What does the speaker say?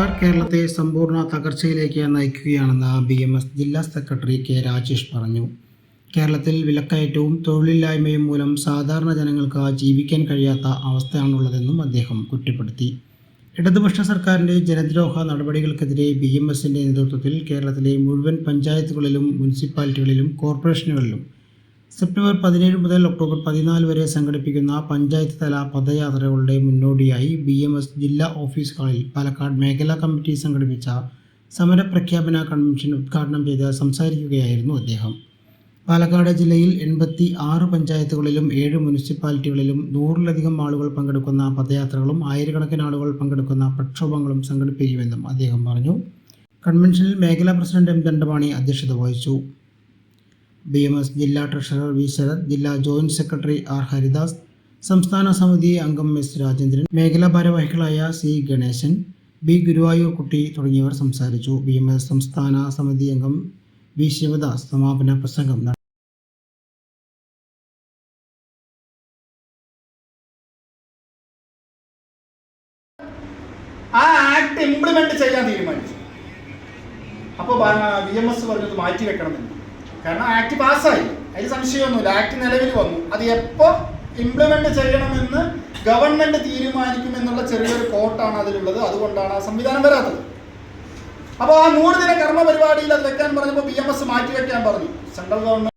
കേരളത്തെ സമ്പൂർണ തകർച്ചയിലേക്ക് നയിക്കുകയാണെന്ന് ബി എം എസ് ജില്ലാ സെക്രട്ടറി കെ രാജേഷ് പറഞ്ഞു. കേരളത്തിൽ വിലക്കയറ്റവും തൊഴിലില്ലായ്മയും മൂലം സാധാരണ ജനങ്ങൾക്ക് ജീവിക്കാൻ കഴിയാത്ത അവസ്ഥയാണുള്ളതെന്നും അദ്ദേഹം കുറ്റപ്പെടുത്തി. ഇടതുപക്ഷ സർക്കാരിന്റെ ജനദ്രോഹ നടപടികൾക്കെതിരെ ബി എം എസിന്റെ നേതൃത്വത്തിൽ കേരളത്തിലെ മുഴുവൻ പഞ്ചായത്തുകളിലും മുനിസിപ്പാലിറ്റികളിലും കോർപ്പറേഷനുകളിലും സെപ്റ്റംബർ പതിനേഴ് മുതൽ ഒക്ടോബർ പതിനാല് വരെ സംഘടിപ്പിക്കുന്ന പഞ്ചായത്ത് തല പദയാത്രകളുടെ മുന്നോടിയായി ബി എം എസ് ജില്ലാ ഓഫീസ് ഹാളിൽ പാലക്കാട് മേഖലാ കമ്മിറ്റി സംഘടിപ്പിച്ച സമരപ്രഖ്യാപന കൺവെൻഷൻ ഉദ്ഘാടനം ചെയ്ത് സംസാരിക്കുകയായിരുന്നു അദ്ദേഹം. പാലക്കാട് ജില്ലയിൽ എൺപത്തി ആറ് പഞ്ചായത്തുകളിലും ഏഴ് മുനിസിപ്പാലിറ്റികളിലും നൂറിലധികം ആളുകൾ പങ്കെടുക്കുന്ന പദയാത്രകളും ആയിരക്കണക്കിന് ആളുകൾ പങ്കെടുക്കുന്ന പ്രക്ഷോഭങ്ങളും സംഘടിപ്പിക്കുമെന്നും അദ്ദേഹം പറഞ്ഞു. കൺവെൻഷനിൽ മേഖലാ പ്രസിഡന്റ് എം ദണ്ഡപാണി അധ്യക്ഷത വഹിച്ചു. ബി എം എസ് ജില്ലാ ട്രഷറർ വി. ശരത് ജില്ലാ ജോയിന്റ് സെക്രട്ടറി ആർ. ഹരിദാസ് സംസ്ഥാന സമിതി അംഗം എസ് രാജേന്ദ്രൻ മേഖലാ ഭാരവാഹികളായ സി. ഗണേശൻ ബി. ഗുരുവായൂർ കുട്ടി തുടങ്ങിയവർ സംസാരിച്ചു. B M. എസ് സംസ്ഥാന സമിതി അംഗം വി. ശിവദാസ് സമാപന പ്രസംഗം നടത്തി ആ ആക്ട് ഇംപ്ലിമെന്റ് ചെയ്യാൻ തീരുമാനിച്ചു. അപ്പോൾ ബി എം. എസ് പറഞ്ഞത് മാറ്റി വെക്കണമെന്ന് കാരണം ആക്ട് പാസ്സായി. അതിൽ സംശയമൊന്നുമില്ല. ആക്ട് നിലവിൽ വന്നു. അത് എപ്പോൾ ഇംപ്ലിമെന്റ് ചെയ്യണമെന്ന് ഗവൺമെന്റ് തീരുമാനിക്കുമെന്നുള്ള ചെറിയൊരു കോട്ടാണ് അതിലുള്ളത്. അതുകൊണ്ടാണ് ആ സംവിധാനം വരാത്തത്. അപ്പോൾ ആ നൂറ് ദിന കർമ്മ പരിപാടിയിൽ അത് വെക്കാൻ പറഞ്ഞപ്പോൾ ബി എം എസ് മാറ്റി വെക്കാൻ പറഞ്ഞു. Central government